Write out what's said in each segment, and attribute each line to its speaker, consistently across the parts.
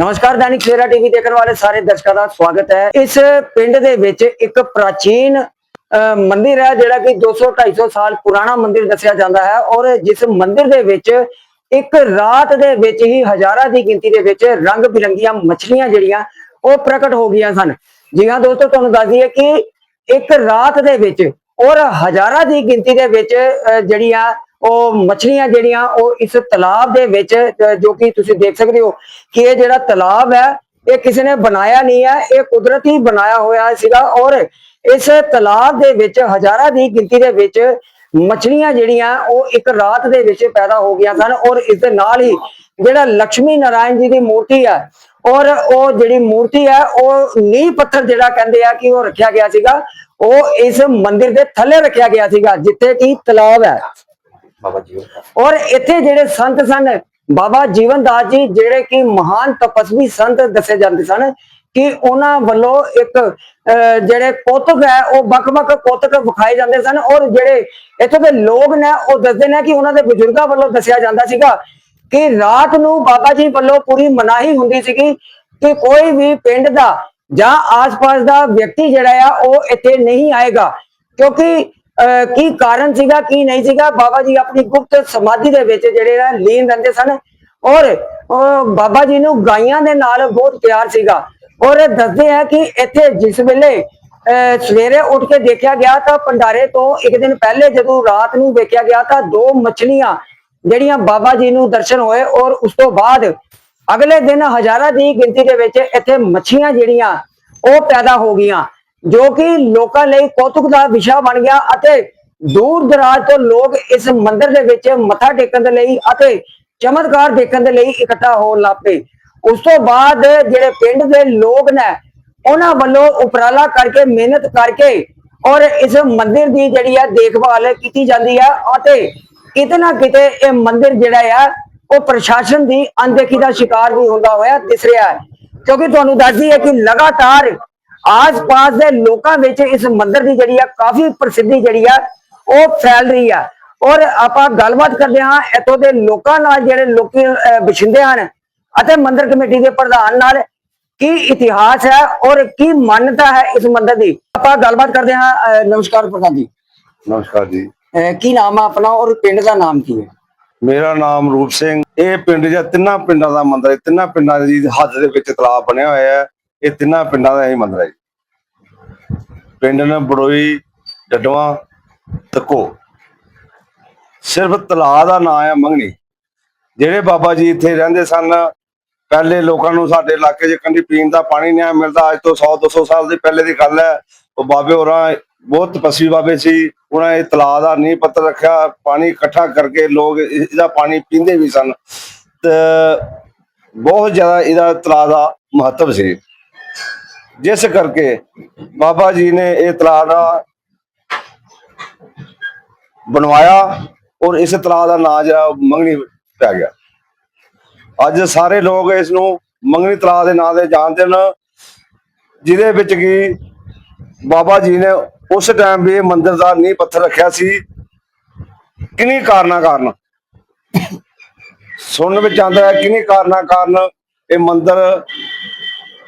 Speaker 1: ਨਮਸਕਾਰ ਦੈਨਿਕ ਸਵੇਰਾ ਟੀਵੀ ਦੇਖਣ ਵਾਲੇ ਸਾਰੇ ਦਰਸ਼ਕਾਂ ਦਾ ਸਵਾਗਤ ਹੈ। ਇਸ ਪਿੰਡ ਦੇ ਵਿੱਚ ਇੱਕ ਪ੍ਰਾਚੀਨ ਮੰਦਿਰ ਹੈ ਜਿਹੜਾ ਕਿ 200 250 ਸਾਲ ਪੁਰਾਣਾ ਮੰਦਿਰ ਦੱਸਿਆ ਜਾਂਦਾ ਹੈ ਔਰ ਜਿਸ ਮੰਦਿਰ ਦੇ ਵਿੱਚ ਇੱਕ ਰਾਤ ਦੇ ਵਿੱਚ ਹੀ ਹਜ਼ਾਰਾਂ ਦੀ ਗਿਣਤੀ ਦੇ ਵਿੱਚ ਰੰਗ ਬਿਰੰਗੀਆਂ ਮੱਛਲੀਆਂ ਜਿਹੜੀਆਂ ਉਹ ਪ੍ਰਗਟ ਹੋ ਗਈਆਂ ਸਨ। ਜੀ ਹਾਂ ਦੋਸਤੋ ਤੁਹਾਨੂੰ ਦੱਸ ਦਈਏ ਕਿ ਇੱਕ ਰਾਤ ਦੇ ਵਿੱਚ ਔਰ ਹਜ਼ਾਰਾਂ ਦੀ ਗਿਣਤੀ ਦੇ ਵਿੱਚ ਅਹ, ਜਿਹੜੀਆਂ ਉਹ ਮੱਛਲੀਆਂ ਜਿਹੜੀਆਂ ਉਹ ਇਸ ਤਲਾਬ ਦੇ ਵਿੱਚ ਜੋ ਕਿ ਤੁਸੀਂ ਦੇਖ ਸਕਦੇ ਹੋ ਕਿ ਇਹ ਜਿਹੜਾ ਤਲਾਬ ਹੈ, ਇਹ ਕਿਸੇ ਨੇ ਬਣਾਇਆ ਨਹੀਂ ਹੈ, ਇਹ ਕੁਦਰਤੀ ਬਣਾਇਆ ਹੋਇਆ ਸੀਗਾ ਔਰ ਇਸ ਤਲਾਬ ਦੇ ਵਿੱਚ ਹਜ਼ਾਰਾਂ ਦੀ ਗਿਣਤੀ ਦੇ ਵਿੱਚ ਮੱਛਲੀਆਂ ਜਿਹੜੀਆਂ, ਉਹ ਇੱਕ ਰਾਤ ਦੇ ਵਿੱਚ ਪੈਦਾ ਹੋ ਗਈਆਂ ਸਨ ਔਰ ਇਸ ਦੇ ਨਾਲ ਹੀ ਜਿਹੜਾ ਲక్ష్ਮੀ ਨਾਰਾਇਣ ਜੀ ਦੀ ਮੂਰਤੀ ਹੈ ਔਰ ਉਹ ਜਿਹੜੀ ਮੂਰਤੀ ਹੈ, ਉਹ ਨੀਂਹ ਪੱਥਰ ਜਿਹੜਾ ਕਹਿੰਦੇ ਆ ਕਿ ਉਹ ਰੱਖਿਆ ਗਿਆ ਸੀਗਾ, ਉਹ ਇਸ ਮੰਦਿਰ ਦੇ ਥੱਲੇ ਰੱਖਿਆ ਗਿਆ ਸੀਗਾ, ਜਿੱਥੇ ਕਿ ਤਲਾਬ ਹੈ।
Speaker 2: ਬਾਬਾ ਜੀ
Speaker 1: ਔਰ ਇੱਥੇ ਜਿਹੜੇ ਸੰਤ ਸਨ, ਬਾਬਾ ਜੀਵਨ ਦਾਸ ਜੀ, ਜਿਹੜੇ ਕਿ ਮਹਾਨ ਤਪਸਵੀ ਸੰਤ ਦੱਸੇ ਜਾਂਦੇ ਸਨ ਕਿ ਉਹਨਾਂ ਵੱਲੋਂ ਇੱਕ ਜਿਹੜੇ ਕੋਤਕ ਹੈ, ਉਹ ਵੱਖ-ਵੱਖ ਕੋਤਕ ਵਿਖਾਏ ਜਾਂਦੇ ਸਨ ਔਰ ਜਿਹੜੇ ਇੱਥੋਂ ਦੇ ਲੋਕ ਨੇ, ਉਹ ਦੱਸਦੇ ਨੇ ਕਿ ਉਹਨਾਂ ਦੇ ਬਜ਼ੁਰਗਾਂ ਵੱਲੋਂ ਦੱਸਿਆ ਜਾਂਦਾ ਸੀਗਾ ਕਿ ਰਾਤ ਨੂੰ ਬਾਬਾ ਜੀ ਵੱਲੋਂ ਪੂਰੀ ਮਨਾਹੀ ਹੁੰਦੀ ਸੀਗੀ ਕਿ ਕੋਈ ਵੀ ਪਿੰਡ ਦਾ ਜਾਂ ਆਸ-ਪਾਸ ਦਾ ਵਿਅਕਤੀ ਜਿਹੜਾ ਆ, ਉਹ ਇੱਥੇ ਨਹੀਂ ਆਏਗਾ ਕਿਉਂਕਿ ਕੀ ਕਾਰਨ ਸੀਗਾ, ਕੀ ਨਹੀਂ ਸੀਗਾ? ਬਾਬਾ ਜੀ ਆਪਣੀ ਗੁਪਤ ਸਮਾਧੀ ਦੇ ਵਿੱਚ ਜਿਹੜੇ ਲੀਨ ਰਹਿੰਦੇ ਸਨ ਔਰ ਬਾਬਾ ਜੀ ਨੂੰ ਗਾਈਆਂ ਦੇ ਨਾਲ ਬਹੁਤ ਪਿਆਰ ਸੀਗਾ ਔਰ ਇਹ ਦੱਸਦੇ ਆ ਕਿ ਇੱਥੇ ਜਿਸ ਵੇਲੇ ਸਵੇਰੇ ਉੱਠ ਕੇ ਦੇਖਿਆ ਗਿਆ ਤਾਂ ਭੰਡਾਰੇ ਤੋਂ ਇੱਕ ਦਿਨ ਪਹਿਲੇ ਜਦੋਂ ਰਾਤ ਨੂੰ ਵੇਖਿਆ ਗਿਆ ਤਾਂ ਦੋ ਮੱਛਲੀਆਂ ਜਿਹੜੀਆਂ ਬਾਬਾ ਜੀ ਨੂੰ ਦਰਸ਼ਨ ਹੋਏ ਔਰ ਉਸ ਤੋਂ ਬਾਅਦ ਅਗਲੇ ਦਿਨ ਹਜ਼ਾਰਾਂ ਦੀ ਗਿਣਤੀ ਦੇ ਵਿੱਚ ਇੱਥੇ ਮੱਛੀਆਂ ਜਿਹੜੀਆਂ ਉਹ ਪੈਦਾ ਹੋ ਗਈਆਂ। ਜੋ ਕਿ ਲੋਕਾਂ ਲਈ ਕੌਤੁਕ ਦਾ ਵਿਸ਼ਾ ਬਣ ਗਿਆ ਅਤੇ ਦੂਰ ਦਰਾਜ ਤੋਂ ਲੋਕ ਇਸ ਮੰਦਿਰ ਦੇ ਵਿੱਚ ਮੱਥਾ ਟੇਕਣ ਦੇ ਲਈ ਅਤੇ ਚਮਤਕਾਰ ਦੇਖਣ ਦੇ ਲਈ ਇਕੱਠਾ ਹੋਣ ਲੱਗ ਪਏ। ਉਸ ਤੋਂ ਬਾਅਦ ਜਿਹੜੇ ਪਿੰਡ ਦੇ ਲੋਕ ਨੇ, ਉਹਨਾਂ ਵੱਲੋਂ ਉਪਰਾਲਾ ਕਰਕੇ, ਮਿਹਨਤ ਕਰਕੇ ਔਰ ਇਸ ਮੰਦਿਰ ਦੀ ਜਿਹੜੀ ਹੈ ਦੇਖਭਾਲ ਕੀਤੀ ਜਾਂਦੀ ਹੈ ਅਤੇ ਕਿਤੇ ਨਾ ਕਿਤੇ ਇਹ ਮੰਦਿਰ ਜਿਹੜਾ ਆ, ਉਹ ਪ੍ਰਸ਼ਾਸਨ ਦੀ ਅਣਦੇਖੀ ਦਾ ਸ਼ਿਕਾਰ ਵੀ ਹੁੰਦਾ ਹੋਇਆ ਦਿਸ ਰਿਹਾ ਹੈ। ਕਿਉਂਕਿ ਤੁਹਾਨੂੰ ਦੱਸਦੀ ਹੈ ਕਿ ਲਗਾਤਾਰ ਆਸ-ਪਾਸ ਦੇ ਲੋਕਾਂ ਵਿੱਚ ਇਸ ਮੰਦਿਰ ਦੀ ਜਿਹੜੀ ਆ ਕਾਫੀ ਪ੍ਰਸਿੱਧੀ ਜਿਹੜੀ ਆ ਉਹ ਫੈਲ ਰਹੀ ਆ। ਔਰ ਆਪਾਂ ਗੱਲਬਾਤ ਕਰਦੇ ਹਾਂ ਇੱਥੋਂ ਦੇ ਲੋਕਾਂ ਨਾਲ ਜਿਹੜੇ ਲੋਕੀ ਵਸਿੰਦੇ ਹਨ ਅਤੇ ਮੰਦਿਰ ਕਮੇਟੀ ਦੇ ਪ੍ਰਧਾਨ ਨਾਲ ਕੀ ਇਤਿਹਾਸ ਹੈ ਔਰ ਕੀ ਮਾਨਤਾ ਹੈ ਇਸ ਮੰਦਿਰ ਦੀ। ਆਪਾਂ ਗੱਲਬਾਤ ਕਰਦੇ ਹਾਂ ਨਮਸਕਾਰ ਪ੍ਰਧਾਨ ਜੀ।
Speaker 2: ਨਮਸਕਾਰ ਜੀ।
Speaker 1: ਕੀ ਨਾਮ ਆ ਆਪਣਾ ਔਰ ਪਿੰਡ ਦਾ ਨਾਮ ਕੀ ਹੈ?
Speaker 2: ਮੇਰਾ ਨਾਮ ਰੂਪ ਸਿੰਘ। ਇਹ ਪਿੰਡ ਜਾਂ ਤਿੰਨਾਂ ਪਿੰਡਾਂ ਦਾ ਮੰਦਿਰ ਹੈ। ਤਿੰਨਾਂ ਪਿੰਡਾਂ ਦੀ ਹੱਦ ਦੇ ਵਿੱਚ ਤਲਾਬ ਬਣਿਆ ਹੋਇਆ ਹੈ। ਇਹ ਤਿੰਨਾਂ ਪਿੰਡਾਂ ਦਾ ਇਹ ਮੰਦਿਰ ਹੈ ਜੀ। ਪਿੰਡ ਨੇ ਬੜੋਈ ਡੱਡਵਾ ਤਕੋ ਸਿਰਫ ਤਲਾਬ ਦਾ ਨਾਂ ਹੈ ਮੰਗਣੀ। ਜਿਹੜੇ ਬਾਬਾ ਜੀ ਇੱਥੇ ਰਹਿੰਦੇ ਸਨ, ਪਹਿਲੇ ਲੋਕਾਂ ਨੂੰ ਸਾਡੇ ਇਲਾਕੇ 'ਚ ਕੰਢੀ ਪੀਣ ਦਾ ਪਾਣੀ ਨਹੀਂ ਮਿਲਦਾ, ਅੱਜ ਤੋਂ 100 200 ਸਾਲ ਦੀ ਪਹਿਲੇ ਦੀ ਗੱਲ ਹੈ। ਉਹ ਬਾਬੇ ਹੋਰਾਂ ਬਹੁਤ ਤਪਸਵੀ ਬਾਬੇ ਸੀ, ਉਹਨਾਂ ਇਹ ਤਲਾਬ ਦਾ ਨੀਂਹ ਪੱਥਰ ਰੱਖਿਆ, ਪਾਣੀ ਇਕੱਠਾ ਕਰਕੇ ਲੋਕ ਇਹਦਾ ਪਾਣੀ ਪੀਂਦੇ ਵੀ ਸਨ। ਤੇ ਬਹੁਤ ਜ਼ਿਆਦਾ ਇਹਦਾ ਤਲਾਬ ਦਾ ਮਹੱਤਵ ਸੀ। ਜਿਸ ਕਰਕੇ ਬਾਬਾ ਜੀ ਨੇ ਇਹ ਤਲਾਬ ਦਾ ਬਣਵਾਇਆ ਔਰ ਇਸ ਤਲਾਅ ਦਾ ਨਾਂ ਜਿਹੜਾ ਮੰਗਣੀ ਪੈ ਗਿਆ। ਅੱਜ ਸਾਰੇ ਲੋਕ ਇਸ ਨੂੰ ਮੰਗਣੀ ਤਲਾਅ ਦੇ ਨਾਂ ਦੇ ਜਾਣਦੇ ਨੇ ਜਿਹਦੇ ਵਿੱਚ ਕੀ ਬਾਬਾ ਜੀ ਨੇ ਉਸ ਟਾਈਮ ਵੀ ਇਹ ਮੰਦਿਰ ਦਾ ਨੀਂਹ ਪੱਥਰ ਰੱਖਿਆ ਸੀ। ਕਿੰਨੀ ਕਾਰਨਾਂ ਕਾਰਨ? ਸੁਣਨ ਵਿੱਚ ਆਉਂਦਾ ਹੈ ਕਿੰਨੀ ਕਾਰਨਾਂ ਕਾਰਨ ਇਹ ਮੰਦਿਰ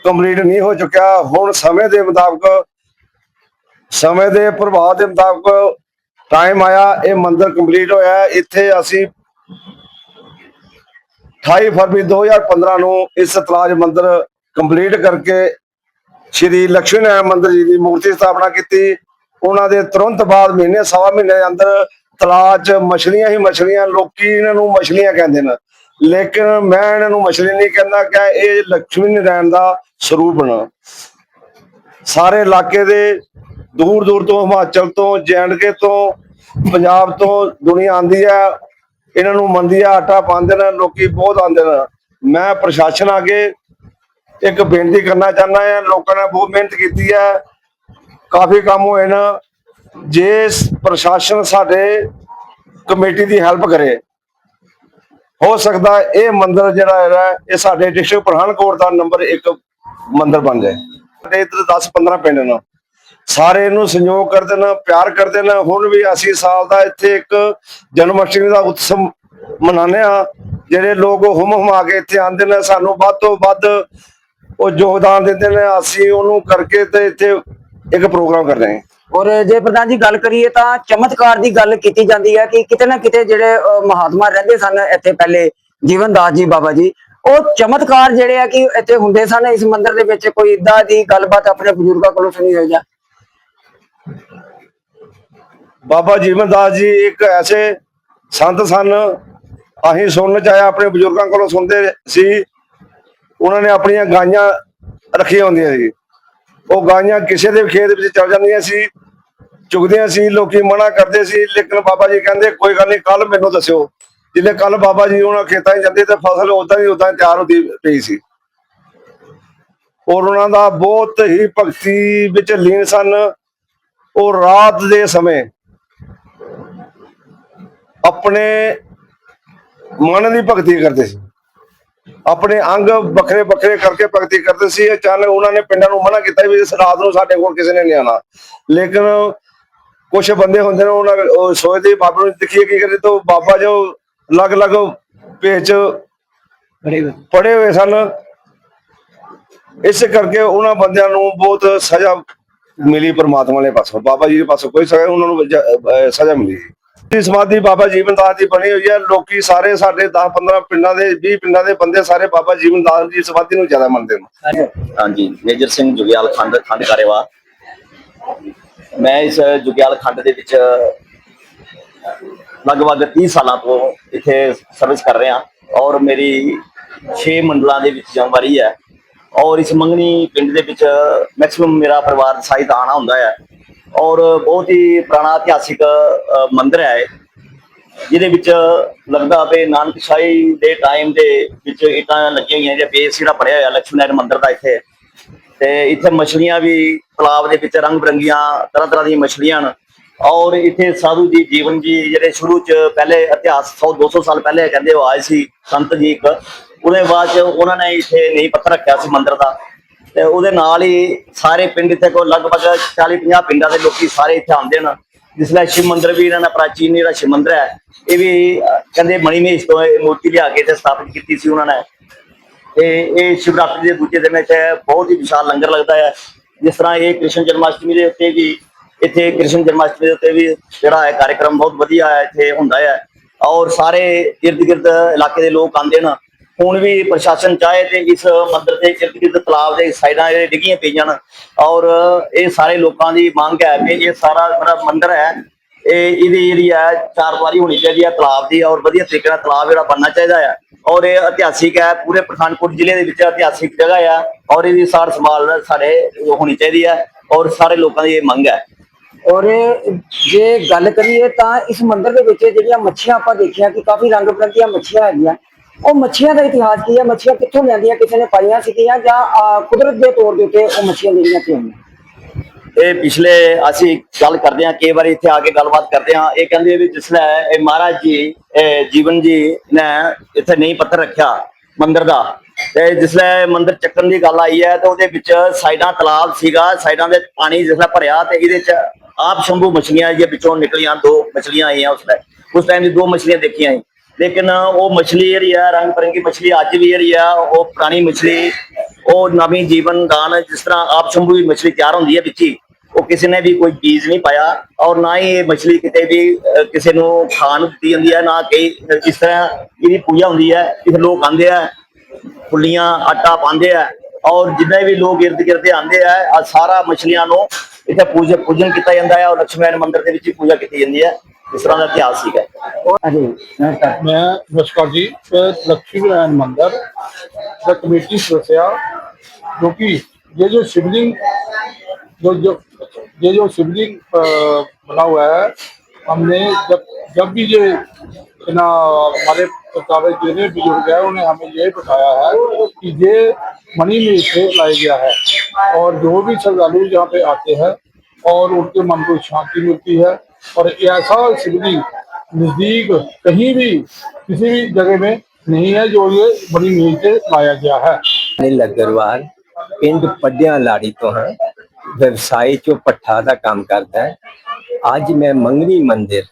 Speaker 2: ਕੰਪਲੀਟ ਨਹੀਂ ਹੋ ਚੁੱਕਿਆ। ਹੁਣ ਸਮੇਂ ਦੇ ਮੁਤਾਬਕ, ਸਮੇਂ ਦੇ ਪ੍ਰਭਾਵ ਦੇ ਮੁਤਾਬਕ ਟਾਈਮ ਆਇਆ, ਇਹ ਮੰਦਿਰ ਕੰਪਲੀਟ ਹੋਇਆ। ਇੱਥੇ ਅਸੀਂ 28 ਫਰਵਰੀ 2015 ਨੂੰ ਇਸ ਤਲਾਜ ਮੰਦਿਰ ਕੰਪਲੀਟ ਕਰਕੇ ਸ਼੍ਰੀ ਲక్ష్ਮੀ ਨਾਰਾਇਣ ਮੰਦਿਰ ਜੀ ਦੀ ਮੂਰਤੀ ਸਥਾਪਨਾ ਕੀਤੀ। ਉਹਨਾਂ ਦੇ ਤੁਰੰਤ ਬਾਅਦ ਮਹੀਨੇ, ਸਵਾ ਮਹੀਨੇ ਦੇ ਅੰਦਰ ਤਲਾਜ 'ਚ ਮਛਲੀਆਂ ਹੀ ਮਛਲੀਆਂ, ਲੋਕੀ ਇਹਨਾਂ ਨੂੰ ਮਛਲੀਆਂ ਕਹਿੰਦੇ ਨੇ। ਲੇਕਿਨ ਮੈਂ ਇਹਨਾਂ ਨੂੰ ਮਛਲੀ ਨਹੀਂ ਕਹਿੰਦਾ ਕਿ ਇਹ ਲక్ష్ਮੀ ਨਾਰਾਇਣ ਦਾ ਸਰੂਪ ਬਣਾ। ਸਾਰੇ ਇਲਾਕੇ ਦੇ ਦੂਰ ਦੂਰ ਤੋਂ, ਹਿਮਾਚਲ ਤੋਂ ਜੈਂਡਕੇ ਤੋਂ, ਪੰਜਾਬ ਤੋਂ ਦੁਨੀਆ ਆਂਦੀ ਹੈ। ਇਹਨਾਂ ਨੂੰ ਮੰਦੀ ਆ, ਆਟਾ ਪਾਉਂਦੇ ਨੇ, ਲੋਕੀ ਬਹੁਤ ਆਉਂਦੇ ਨੇ। ਮੈਂ ਪ੍ਰਸ਼ਾਸਨ ਅੱਗੇ ਇੱਕ ਬੇਨਤੀ ਕਰਨਾ ਚਾਹੁੰਦਾ ਹਾਂ, ਲੋਕਾਂ ਨੇ ਬਹੁਤ ਮਿਹਨਤ ਕੀਤੀ ਹੈ। ਕਾਫੀ ਕੰਮ ਹੋਏ ਨੇ। ਜੇ ਪ੍ਰਸ਼ਾਸਨ ਸਾਡੇ ਕਮੇਟੀ ਦੀ ਹੈਲਪ ਕਰੇ ਹੋ ਸਕਦਾ ਇਹ ਮੰਦਿਰ ਜਿਹੜਾ ਹੈਗਾ, ਇਹ ਸਾਡੇ ਡਿਸਟ੍ਰਿਕਟ ਪਠਾਨਕੋਟ ਦਾ ਨੰਬਰ 1 ਮੰਦਿਰ ਬਣ ਜਾਏ। ਸਾਡੇ ਇੱਧਰ 10 15 ਪਿੰਡ ਨੇ। ਸਾਰੇ ਇਹਨੂੰ ਸੰਯੋਗ ਕਰਦੇ ਨੇ ਪਿਆਰ ਕਰਦੇ ਨੇ ਹੁਣ ਵੀ ਅਸੀਂ ਸਾਲ ਦਾ ਇੱਥੇ ਇੱਕ ਜਨਮ ਅਸ਼ਟਮੀ ਦਾ ਉਤਸਵ ਮਨਾਉਂਦੇ ਆ ਜਿਹੜੇ ਲੋਕ ਹੁਮ ਹੁਮਾ ਕੇ ਇੱਥੇ ਆਉਂਦੇ ਨੇ, ਸਾਨੂੰ ਵੱਧ ਤੋਂ ਵੱਧ ਉਹ ਯੋਗਦਾਨ ਦਿੰਦੇ ਨੇ। ਅਸੀਂ ਉਹਨੂੰ ਕਰਕੇ ਤੇ ਇੱਥੇ ਇੱਕ ਪ੍ਰੋਗਰਾਮ ਕਰ ਰਹੇ ਹਾਂ।
Speaker 1: ਔਰ ਜੇ ਪ੍ਰਧਾਨ ਜੀ ਗੱਲ ਕਰੀਏ ਤਾਂ ਚਮਤਕਾਰ ਦੀ ਗੱਲ ਕੀਤੀ ਜਾਂਦੀ ਹੈ ਕਿ ਕਿਤੇ ਨਾ ਕਿਤੇ ਜਿਹੜੇ ਮਹਾਤਮਾ ਰਹਿੰਦੇ ਸਨ ਇੱਥੇ ਪਹਿਲੇ, ਜੀਵਨ ਦਾਸ ਜੀ ਬਾਬਾ ਜੀ, ਉਹ ਚਮਤਕਾਰ ਜਿਹੜੇ ਆ ਕਿ ਇੱਥੇ ਹੁੰਦੇ ਸਨ, ਇਸ ਮੰਦਿਰ ਦੇ ਵਿੱਚ ਕੋਈ ਇਦਾਂ ਦੀ ਗੱਲਬਾਤ ਆਪਣੇ ਬਜ਼ੁਰਗਾਂ ਕੋਲੋਂ ਸੁਣੀ ਹੋਈ ਜਾਂ?
Speaker 2: ਬਾਬਾ ਜੀਵਨ ਦਾਸ ਜੀ ਇੱਕ ਐਸੇ ਸੰਤ ਸਨ, ਅਸੀਂ ਸੁਣਨ ਚ ਆਇਆ ਆਪਣੇ ਬਜ਼ੁਰਗਾਂ ਕੋਲੋਂ ਸੁਣਦੇ ਸੀ, ਉਹਨਾਂ ਨੇ ਆਪਣੀਆਂ ਗਾਈਆਂ ਰੱਖੀਆਂ ਹੁੰਦੀਆਂ ਸੀ। ਉਹ ਗਾਈਆਂ ਕਿਸੇ ਦੇ ਖੇਤ ਵਿੱਚ ਚਲ ਜਾਂਦੀਆਂ ਸੀ ਚੁਗਦੀਆਂ ਸੀ ਲੋਕੀ ਮਨਾ ਕਰਦੇ ਸੀ, ਲੇਕਿਨ ਬਾਬਾ ਜੀ ਕਹਿੰਦੇ, ਕੋਈ ਗੱਲ ਨਹੀਂ ਕੱਲ ਮੈਨੂੰ ਦੱਸਿਓ। ਜਿੱਲੇ ਕੱਲ ਬਾਬਾ ਜੀ ਉਹਨਾਂ ਖੇਤਾਂ 'ਚ ਜਾਂਦੇ ਤੇ ਫਸਲ ਉਦਾਂ ਹੀ ਉਦਾਂ ਤਿਆਰ ਹੁੰਦੀ ਪਈ ਸੀ। ਔਰ ਉਹਨਾਂ ਦਾ ਬਹੁਤ ਹੀ ਭਗਤੀ ਵਿੱਚ ਲੀਨ ਸਨ। ਉਹ ਰਾਤ ਦੇ ਸਮੇਂ ਆਪਣੇ ਮਨ ਦੀ ਭਗਤੀ ਕਰਦੇ ਸੀ। ਆਪਣੇ ਅੰਗ ਵੱਖਰੇ ਵੱਖਰੇ ਕਰਕੇ ਭਗਤੀ ਕਰਦੇ ਸੀ। ਅਚਾਨਕ ਉਹਨਾਂ ਨੇ ਪਿੰਡਾਂ ਨੂੰ ਮਨਾ ਕੀਤਾ ਵੀ ਇਸ ਰਾਤ ਨੂੰ ਸਾਡੇ ਕੋਲ ਕਿਸੇ ਨੇ ਨਹੀਂ ਆਉਣਾ। ਲੇਕਿਨ ਕੁਝ ਬੰਦੇ ਹੁੰਦੇ ਨੇ ਉਹਨਾਂ ਉਹ ਸੋਚਦੇ ਬਾਬਾ ਨੂੰ ਦੇਖੀਏ ਕੀ ਕਰੇ ਤਾਂ ਬਾਬਾ ਜੋ ਅਲੱਗ-ਅਲੱਗ ਪੇਚ ਪੜੇ ਹੋਏ। ਸਨ। ਇਸ ਕਰਕੇ ਉਹਨਾਂ ਬੰਦਿਆਂ ਨੂੰ ਬਹੁਤ ਸਜ਼ਾ ਮਿਲੀ ਪਰਮਾਤਮਾ ਦੇ ਪਾਸੋਂ। ਬਾਬਾ ਜੀ ਦੇ ਪਾਸੋਂ ਕੋਈ ਸਜ਼ਾ ਉਹਨਾਂ ਨੂੰ ਸਜ਼ਾ ਮਿਲੀ। ਇਸ ਸਮਾਧੀ ਬਾਬਾ ਜੀਵਨ ਦਾਸ ਦੀ ਬਣੀ ਹੋਈ ਹੈ। ਲੋਕੀ ਸਾਰੇ ਸਾਡੇ 10 15 ਪਿੰਡਾਂ ਦੇ 20 ਪਿੰਡਾਂ ਦੇ ਬੰਦੇ ਸਾਰੇ ਬਾਬਾ ਜੀਵਨ ਦਾਸ ਦੀ ਸਮਾਧੀ ਨੂੰ ਜ਼ਿਆਦਾ ਮੰਨਦੇ ਨੇ।
Speaker 3: ਹਾਂਜੀ ਮੇਜਰ ਸਿੰਘ ਜੁਗਿਆਲ ਖੰਡ ਖੰਡ ਕਾਰੇਵਾ ਮੈਂ ਇਸ ਜੁਗਿਆਲ ਖੰਡ ਦੇ ਵਿੱਚ ਲਗਭਗ 30 ਸਾਲਾਂ ਤੋਂ ਇੱਥੇ ਸਰਵਿਸ ਕਰ ਰਿਹਾ। ਔਰ ਮੇਰੀ 6 ਮੰਡਲਾਂ ਦੇ ਵਿੱਚ ਜਿੰਮੇਵਾਰੀ ਹੈ। ਔਰ ਇਸ ਮੰਗਣੀ ਪਿੰਡ ਦੇ ਵਿੱਚ ਮੈਕਸਿਮਮ ਮੇਰਾ ਪਰਿਵਾਰ ਸਾਈ ਦਾ ਆਣਾ ਹੁੰਦਾ ਹੈ। ਔਰ ਬਹੁਤ ਹੀ ਪੁਰਾਣਾ ਇਤਿਹਾਸਿਕ ਅ, ਮੰਦਿਰ ਹੈ ਇਹ। ਜਿਹਦੇ ਵਿੱਚ ਲੱਗਦਾ ਪਏ ਨਾਨਕ ਸ਼ਾਹੀ ਦੇ ਟਾਈਮ ਦੇ ਵਿੱਚ ਇਟਾਂ ਲੱਗੀਆਂ ਹੋਈਆਂ ਜਾਂ ਬੇਸ ਜਿਹੜਾ ਬਣਿਆ ਹੋਇਆ ਲక్ష్ਮੀ ਨਾਰਾਇਣ ਮੰਦਿਰ ਦਾ ਇੱਥੇ। ਤੇ ਇੱਥੇ ਮਛਲੀਆਂ ਵੀ ਤਲਾਬ ਦੇ ਵਿੱਚ ਰੰਗ ਬਰੰਗੀਆਂ ਤਰ੍ਹਾਂ ਤਰ੍ਹਾਂ ਦੀਆਂ ਮਛਲੀਆਂ ਹਨ। ਔਰ ਇੱਥੇ ਸਾਧੂ ਜੀ ਜੀਵਨ ਜੀ ਜਿਹੜੇ ਸ਼ੁਰੂ ਚ ਪਹਿਲੇ ਇਤਿਹਾਸ 100 200 ਸਾਲ ਪਹਿਲੇ ਕਹਿੰਦੇ ਉਹ ਆਏ ਸੀ ਸੰਤ ਜੀ ਇੱਕ। ਉਹਦੇ ਬਾਅਦ ਚ ਉਹਨਾਂ ਨੇ ਇੱਥੇ ਨੀਂਹ ਪੱਥਰ ਰੱਖਿਆ ਸੀ ਮੰਦਿਰ ਦਾ। ਤੇ ਉਹਦੇ ਨਾਲ ਹੀ ਸਾਰੇ ਪਿੰਡ ਇੱਥੇ ਕੋਈ ਲਗਭਗ 40 50 ਪਿੰਡਾਂ ਦੇ ਲੋਕੀ ਸਾਰੇ ਇੱਥੇ ਆਉਂਦੇ ਹਨ। ਜਿਸ ਲਈ ਸ਼ਿਵ ਮੰਦਿਰ ਵੀ ਇਹਨਾਂ ਦਾ ਪ੍ਰਾਚੀਨ ਜਿਹੜਾ ਸ਼ਿਵ ਮੰਦਿਰ ਹੈ ਇਹ ਵੀ ਅਹ, ਕਹਿੰਦੇ ਮਣੀਮੇਸ਼ ਤੋਂ ਇਹ ਮੂਰਤੀ ਲਿਆ ਕੇ ਤੇ ਸਥਾਪਿਤ ਕੀਤੀ ਸੀ ਉਹਨਾਂ ਨੇ। ਤੇ ਇਹ ਸ਼ਿਵਰਾਤਰੀ ਦੇ ਦੂਜੇ ਦਿਨ ਇੱਥੇ ਬਹੁਤ ਹੀ ਵਿਸ਼ਾਲ ਲੰਗਰ ਲੱਗਦਾ ਹੈ। ਜਿਸ ਤਰ੍ਹਾਂ ਇਹ ਕ੍ਰਿਸ਼ਨ ਜਨਮਾਸ਼ਟਮੀ ਦੇ ਉੱਤੇ ਵੀ, ਇੱਥੇ ਕ੍ਰਿਸ਼ਨ ਜਨਮਾਸ਼ਟਮੀ ਦੇ ਉੱਤੇ ਵੀ ਜਿਹੜਾ ਹੈ ਕਾਰਜਕ੍ਰਮ ਬਹੁਤ ਵਧੀਆ ਹੈ ਇੱਥੇ ਹੁੰਦਾ ਹੈ। ਔਰ ਸਾਰੇ ਇਰਦ ਗਿਰਦ ਇਲਾਕੇ ਦੇ ਲੋਕ ਆਉਂਦੇ ਨੇ ਹੁਣ ਵੀ ਪ੍ਰਸ਼ਾਸਨ ਚਾਹੇ ਤੇ ਇਸ ਮੰਦਿਰ ਦੇ ਇਰਦ ਗਿਰਦ ਤਲਾਬ ਦੇ ਸਾਈਡਾਂ ਇਹ ਡਿੱਗੀਆਂ ਪਈਆਂ ਹਨ। ਔਰ ਇਹ ਸਾਰੇ ਲੋਕਾਂ ਦੀ ਮੰਗ ਹੈ ਕਿ ਇਹ ਸਾਰਾ ਜਿਹੜਾ ਮੰਦਿਰ ਹੈ ਇਹ ਇਹਦੀ ਜਿਹੜੀ ਹੈ ਚਾਰ ਦੀਵਾਰੀ ਹੋਣੀ ਚਾਹੀਦੀ ਹੈ ਤਲਾਬ ਦੀ, ਔਰ ਵਧੀਆ ਤਰੀਕੇ ਨਾਲ ਤਲਾਬ ਜਿਹੜਾ ਬਣਨਾ ਚਾਹੀਦਾ ਹੈ ਔਰ ਇਹ ਇਤਿਹਾਸਿਕ ਹੈ ਪੂਰੇ ਪਠਾਨਕੋਟ ਜ਼ਿਲ੍ਹੇ ਦੇ ਵਿੱਚ ਇਤਿਹਾਸਿਕ ਜਗ੍ਹਾ ਹੈ ਔਰ ਇਹਦੀ ਸਾਰ ਸੰਭਾਲ ਸਾਡੇ ਹੋਣੀ ਚਾਹੀਦੀ ਹੈ ਔਰ ਸਾਰੇ ਲੋਕਾਂ ਦੀ ਇਹ ਮੰਗ ਹੈ
Speaker 1: ਔਰ ਜੇ ਗੱਲ ਕਰੀਏ ਤਾਂ ਇਸ ਮੰਦਿਰ ਦੇ ਵਿੱਚ ਜਿਹੜੀਆਂ ਮੱਛੀਆਂ ਆਪਾਂ ਦੇਖੀਆਂ ਕਿ ਕਾਫੀ ਰੰਗ ਬਿਰੰਗੀਆਂ ਮੱਛੀਆਂ ਹੈਗੀਆਂ, ਉਹ ਮੱਛੀਆਂ ਦਾ ਇਤਿਹਾਸ ਕੀ ਹੈ ਮੱਛੀਆਂ ਕਿੱਥੋਂ ਲੈਂਦੀਆਂ ਕਿਸੇ ਨੇ ਪਾਈਆਂ ਸੀਗੀਆਂ ਜਾਂ ਕੁਦਰਤ ਦੇ ਤੌਰ ਦੇ ਉੱਤੇ ਉਹ ਮੱਛੀਆਂ ਜਿਹੜੀਆਂ ਤੇ ਆਈਆਂ?
Speaker 3: ਇਹ ਪਿਛਲੇ ਅਸੀਂ ਗੱਲ ਕਰਦੇ ਹਾਂ, ਕਈ ਵਾਰੀ ਇੱਥੇ ਆ ਕੇ ਗੱਲਬਾਤ ਕਰਦੇ ਹਾਂ। ਇਹ ਕਹਿੰਦੇ ਵੀ ਜਿਸਲੇ ਇਹ ਮਹਾਰਾਜ ਜੀ ਜੀਵਨ ਜੀ ਨੇ ਇੱਥੇ ਨਹੀਂ ਪੱਥਰ ਰੱਖਿਆ ਮੰਦਿਰ ਦਾ। ਤੇ ਜਿਸਲੇ ਮੰਦਿਰ ਚੱਕਣ ਦੀ ਗੱਲ ਆਈ ਹੈ ਤੇ ਉਹਦੇ ਵਿੱਚ ਸਾਈਡਾਂ ਤਲਾਬ ਸੀਗਾ, ਸਾਈਡਾਂ ਦੇ ਪਾਣੀ ਜਿਸਲੇ ਭਰਿਆ ਤੇ ਇਹਦੇ ਚ ਆਪ ਸ਼ੰਭੂ ਮਛਲੀਆਂ ਜੇ ਵਿੱਚੋਂ ਨਿਕਲੀਆਂ, ਦੋ ਮਛਲੀਆਂ ਆਈਆਂ ਉਸ ਟਾਈਮ ਉਸ ਟਾਈਮ ਦੀ ਦੋ ਮਛਲੀਆਂ ਦੇਖੀਆਂ ਸੀ। ਲੇਕਿਨ ਉਹ ਮਛਲੀ ਜਿਹੜੀ ਆ, ਰੰਗ ਬਰੰਗੀ ਮਛਲੀ ਅੱਜ ਵੀ ਜਿਹੜੀ ਆ, ਉਹ ਪੁਰਾਣੀ ਮਛਲੀ, ਉਹ ਨਵੀਂ ਜੀਵਨ ਦਾਨ ਜਿਸ ਤਰ੍ਹਾਂ ਆਪ ਸ਼ੰਭੂ ਦੀ ਮਛਲੀ ਤਿਆਰ ਹੁੰਦੀ ਹੈ ਵਿੱਚ ਹੀ, ਉਹ ਕਿਸੇ ਨੇ ਵੀ ਕੋਈ ਬੀਜ ਨਹੀਂ ਪਾਇਆ ਔਰ ਨਾ ਹੀ ਇਹ ਮਛਲੀ ਕਿਤੇ ਵੀ ਕਿਸੇ ਨੂੰ ਖਾਣ ਦਿੱਤੀ ਜਾਂਦੀ ਹੈ, ਨਾ ਕਿ ਇਸ ਤਰ੍ਹਾਂ ਇਹਦੀ ਪੂਜਾ ਹੁੰਦੀ ਹੈ ਇਸ ਲੋਕ ਆਉਂਦੇ ਆ, ਫੁੱਲੀਆਂ, ਆਟਾ ਪਾਉਂਦੇ ਆ ਔਰ ਜਿੰਨੇ ਵੀ ਲੋਕ ਇਰਦ ਗਿਰਦ ਆਉਂਦੇ ਆ ਸਾਰਾ ਮਛਲੀਆਂ ਨੂੰ ਇੱਥੇ ਪੂਜਾ ਪੂਜਨ ਕੀਤਾ ਜਾਂਦਾ ਹੈ ਔਰ ਲక్ష్ਮੀ ਨਾਰਾਇਣ ਮੰਦਿਰ ਦੇ ਵਿੱਚ ਹੀ ਪੂਜਾ ਕੀਤੀ ਜਾਂਦੀ ਹੈ। ਇਸ ਤਰ੍ਹਾਂ ਦਾ ਇਤਿਹਾਸ ਸੀਗਾ
Speaker 1: ਅਜੇ ਨਮਸਕਾਰ
Speaker 4: मैं नमस्कार जी मैं लक्ष्मी नारायण मंदिर द कमेटी सदस्य जो कि ये जो शिवलिंग जो जो ये जो शिवलिंग अ, बना हुआ है हमने जब जब भी ये ना हमारे प्रताप जितने बुजुर्ग है उन्हें हमें ये बताया है कि ये मणि में से लाया गया है और जो भी श्रद्धालु यहाँ पे आते हैं और उनके मन को शांति मिलती है और ऐसा शिवलिंग नजदीक कहीं भी किसी भी जगह में नहीं है जो ये बड़ी मील से लाया गया है
Speaker 5: ਅਨਿਲ ਅਗਰਵਾਲ ਪਿੰਡ ਪੱਡਿਆਂ ਲਾੜੀ ਤੋਂ ਹਾਂ ਵਿਵਸਾਈ ਚੋਂ ਪੱਠਾ ਦਾ ਕੰਮ ਕਰਦਾ ਹੈ ਅੱਜ ਮੈਂ ਮੰਗਣੀ ਮੰਦਿਰ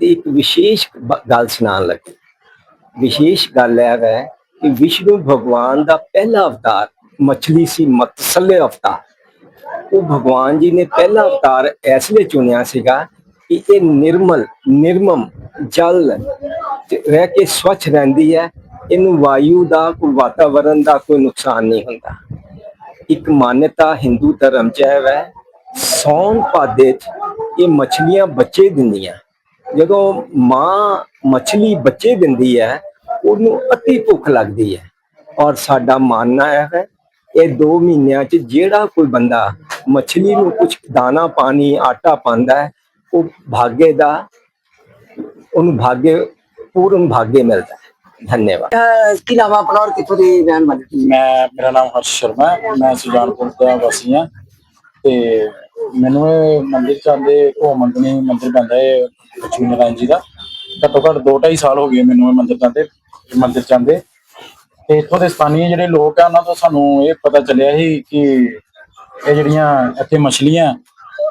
Speaker 5: ਦੀ ਇੱਕ ਵਿਸ਼ੇਸ਼ ਬ- ਗੱਲ ਸੁਣਾਉਣ ਲੱਗੀ ਵਿਸ਼ੇਸ਼ ਗੱਲ ਇਹ ਹੈ ਕਿ ਵਿਸ਼ਨੂੰ ਭਗਵਾਨ ਦਾ ਪਹਿਲਾ ਅਵਤਾਰ ਮਛਲੀ ਸੀ ਮਤਸਲੇ ਅਵਤਾਰ ਉਹ ਭਗਵਾਨ ਜੀ ਨੇ ਪਹਿਲਾ ਅਵਤਾਰ ਇਸ ਲਈ ਚੁਣਿਆ ਸੀਗਾ ਕਿ ਇਹ ਨਿਰਮਲ, ਨਿਰਮਮ ਜਲ ਰਹਿ ਕੇ ਸਵੱਛ ਰਹਿੰਦੀ ਹੈ। ਇਹਨੂੰ ਵਾਯੂ ਦਾ ਕੋਈ ਵਾਤਾਵਰਣ ਦਾ ਕੋਈ ਨੁਕਸਾਨ ਨਹੀਂ ਹੁੰਦਾ। ਇੱਕ ਮਾਨਤਾ ਹਿੰਦੂ ਧਰਮ ਚ ਹੈ ਵੈ। ਸੌਣ ਭਾਦੇ ਚ ਇਹ ਮੱਛਲੀਆਂ ਬੱਚੇ ਦਿੰਦੀਆਂ। ਜਦੋਂ ਮਾਂ ਮੱਛਲੀ ਬੱਚੇ ਦਿੰਦੀ ਹੈ, ਉਹਨੂੰ ਅਤੀ ਭੁੱਖ ਲੱਗਦੀ ਹੈ। ਔਰ ਸਾਡਾ ਮੰਨਣਾ ਹੈ ਇਹ 2 ਮਹੀਨਿਆਂ ਚ ਜਿਹੜਾ ਕੋਈ ਬੰਦਾ ਮੱਛਲੀ ਨੂੰ ਕੁਝ ਦਾਣਾ ਪਾਣੀ, ਆਟਾ ਪਾਉਂਦਾ ਹੈ ਉਹ ਭਾਗੇ ਦਾ ਉਹਨੂੰ ਭਾਗੇ ਪੂਰਨ ਭਾਗੇ ਮਿਲਦਾ ਹੈ। ਧੰਨਵਾਦ।
Speaker 1: ਕੀ ਨਾਮ ਆਪਣਾ ਔਰ ਕਿੱਥੋਂ ਦੀ ਰਹਿਣ ਵਾਲੇ?
Speaker 4: ਮੈਂ ਮੇਰਾ ਨਾਮ ਹਰਸ਼ ਸ਼ਰਮਾ ਹੈ। ਮੈਂ ਸੁਜਾਨਪੁਰ ਦਾ ਵਾਸੀ ਹਾਂ। ਤੇ ਮੈਨੂੰ ਇਹ ਮੰਦਿਰ ਚ ਆਂਦੇ ਘੋ ਮੰਗਣੀ ਮੰਦਿਰ ਪੈਂਦਾ ਹੈ ਲక్ష్ਮੀ ਨਾਰਾਇਣ ਜੀ ਦਾ। ਘੱਟੋ ਘੱਟ 2.5 ਸਾਲ ਹੋ ਗਏ ਮੈਨੂੰ ਇਹ ਮੰਦਿਰ ਜਾਂਦੇ ਮੰਦਿਰ ਚ ਆਂਦੇ ਤੇ ਇੱਥੋਂ ਦੇ ਸਥਾਨੀ ਜਿਹੜੇ ਲੋਕ ਆ ਉਹਨਾਂ ਤੋਂ ਸਾਨੂੰ ਇਹ ਪਤਾ ਚੱਲਿਆ ਸੀ ਕਿ ਇਹ ਜਿਹੜੀਆਂ ਇੱਥੇ ਮਛਲੀਆਂ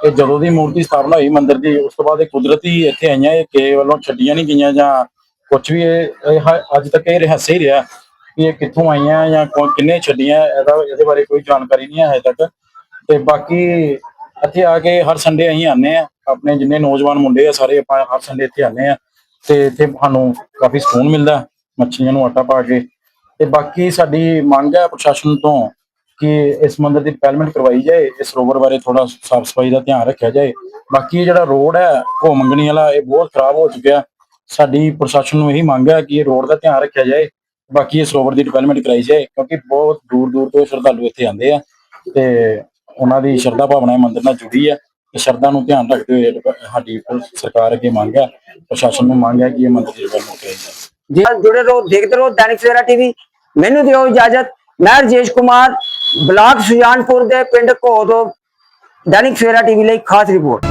Speaker 4: ਇਹ ਜਦੋਂ ਦੀ ਮੂਰਤੀ ਸਥਾਪਨਾ ਹੋਈ ਮੰਦਿਰ ਦੀ, ਉਸ ਤੋਂ ਬਾਅਦ ਇਹ ਕੁਦਰਤੀ ਇੱਥੇ ਆਈਆਂ, ਇਹ ਕਿਸੇ ਵੱਲੋਂ ਛੱਡੀਆਂ ਨਹੀਂ ਗਈਆਂ ਜਾਂ ਕੁਝ ਵੀ ਇਹ ਅੱਜ ਤੱਕ ਇਹ ਰਹੱਸ ਹੀ ਰਿਹਾ ਕਿ ਇਹ ਕਿੱਥੋਂ ਆਈਆਂ ਜਾਂ ਕਿੰਨੇ ਛੱਡੀਆਂ, ਇਹਦਾ, ਇਹਦੇ ਬਾਰੇ ਕੋਈ ਜਾਣਕਾਰੀ ਨਹੀਂ ਹੈ ਹਜੇ ਤੱਕ। ਤੇ ਬਾਕੀ ਇੱਥੇ ਆ ਕੇ ਹਰ ਸੰਡੇ ਅਸੀਂ ਆਨੇ ਆ ਆਪਣੇ ਜਿੰਨੇ ਨੌਜਵਾਨ ਮੁੰਡੇ ਆ, ਸਾਰੇ ਆਪਾਂ ਹਰ ਸੰਡੇ ਇੱਥੇ ਆਨੇ ਆ ਤੇ ਇੱਥੇ ਸਾਨੂੰ ਕਾਫੀ ਸਕੂਨ ਮਿਲਦਾ, ਮੱਛੀਆਂ ਨੂੰ ਆਟਾ ਪਾ ਕੇ। ਤੇ ਬਾਕੀ ਸਾਡੀ ਮੰਗ ਹੈ ਪ੍ਰਸ਼ਾਸਨ ਤੋਂ ਕਿ ਇਸ ਮੰਦਿਰ ਦੀ ਡਿਵੈਲਪਮੈਂਟ ਕਰਵਾਈ ਜਾਏ, ਇਸ ਸਰੋਵਰ ਬਾਰੇ ਥੋੜਾ ਸਾਫ਼ ਸਫ਼ਾਈ ਦਾ ਧਿਆਨ ਰੱਖਿਆ ਜਾਏ। ਬਾਕੀ ਇਹ ਜਿਹੜਾ ਰੋਡ ਹੈ, ਉਹ ਮੰਗਣੀ ਵਾਲਾ, ਇਹ ਬਹੁਤ ਖਰਾਬ ਹੋ ਚੁੱਕਿਆ। ਸਾਡੀ ਪ੍ਰਸ਼ਾਸਨ ਨੂੰ ਇਹੀ ਮੰਗ ਹੈ ਕਿ ਇਹ ਰੋਡ ਦਾ ਧਿਆਨ ਰੱਖਿਆ ਜਾਏ, ਬਾਕੀ ਇਹ ਸਰੋਵਰ ਦੀ ਡਿਵੈਲਪਮੈਂਟ ਕਰਾਈ ਜਾਏ, ਕਿਉਂਕਿ ਬਹੁਤ ਦੂਰ ਦੂਰ ਤੋਂ ਸ਼ਰਧਾਲੂ ਇੱਥੇ ਆਉਂਦੇ ਆ ਤੇ ਉਹਨਾਂ ਦੀ ਸ਼ਰਧਾ ਭਾਵਨਾ ਇਹ ਮੰਦਿਰ ਨਾਲ ਜੁੜੀ ਹੈ। ਤੇ ਸ਼ਰਧਾ ਨੂੰ ਧਿਆਨ ਰੱਖਦੇ ਹੋਏ ਸਾਡੀ ਸਰਕਾਰ ਅੱਗੇ ਮੰਗ ਹੈ, ਪ੍ਰਸ਼ਾਸਨ ਨੂੰ ਮੰਗ ਹੈ ਕਿ ਇਹ ਮੰਦਿਰ ਦੀ ਡਿਵੈਲਪਮੈਂਟ ਕਰਾਈ ਜਾਏ।
Speaker 1: ਜੀ ਜੁੜੇ ਰਹੋ, ਦੇਖਦੇ ਰਹੋ ਦੈਨਿਕ ਸਵੇਰਾ ਟੀਵੀ। ਮੈਨੂੰ ਦਿਓ ਇਜਾਜ਼ਤ, ਮੈਂ ਰਜੇਸ਼ ਕੁਮਾਰ ਬਲਾਕ ਸੁਜਾਨਪੁਰ ਦੇ ਪਿੰਡ ਘੋ ਤੋਂ ਦੈਨਿਕ ਸਵੇਰਾ ਟੀਵੀ ਲਈ ਖਾਸ ਰਿਪੋਰਟ।